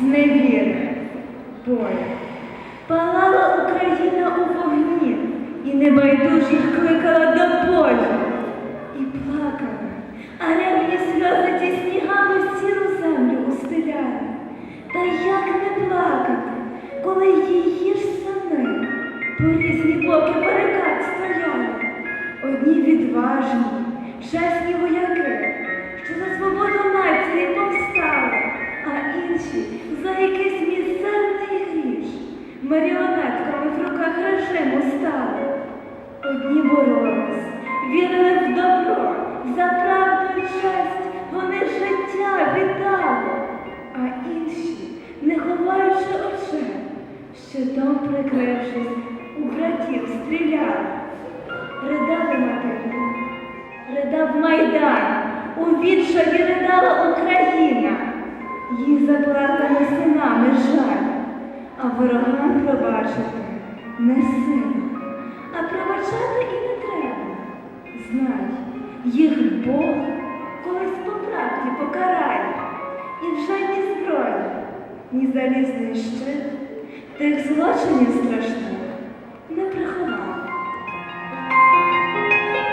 зневіри, болю. Палала Україна у вогні і небайдужих кликала до болю. І плакала, а ревні сльози ті снігами сіру землю устеляли. Та як не плакати, коли її ж сини по різні боки барикад стояли? Одні відважні, чесні вояки, маріонетками в руках режиму стали. Одні боролись, вірили в добро, за правду і честь вони життя віддали, а інші, не ховаючи очей, щитом прикрившись, у братів стріляли. Ридали матері, ридав Майдан, у відчаї ридала Україна, їй заплакали синами жаль, а ворогам пробачити не сила, а пробачати і не треба. Знай, їх Бог колись по правді покарає, і вже ні зброя, ні залізний щит тих злочинів страшних не приховає.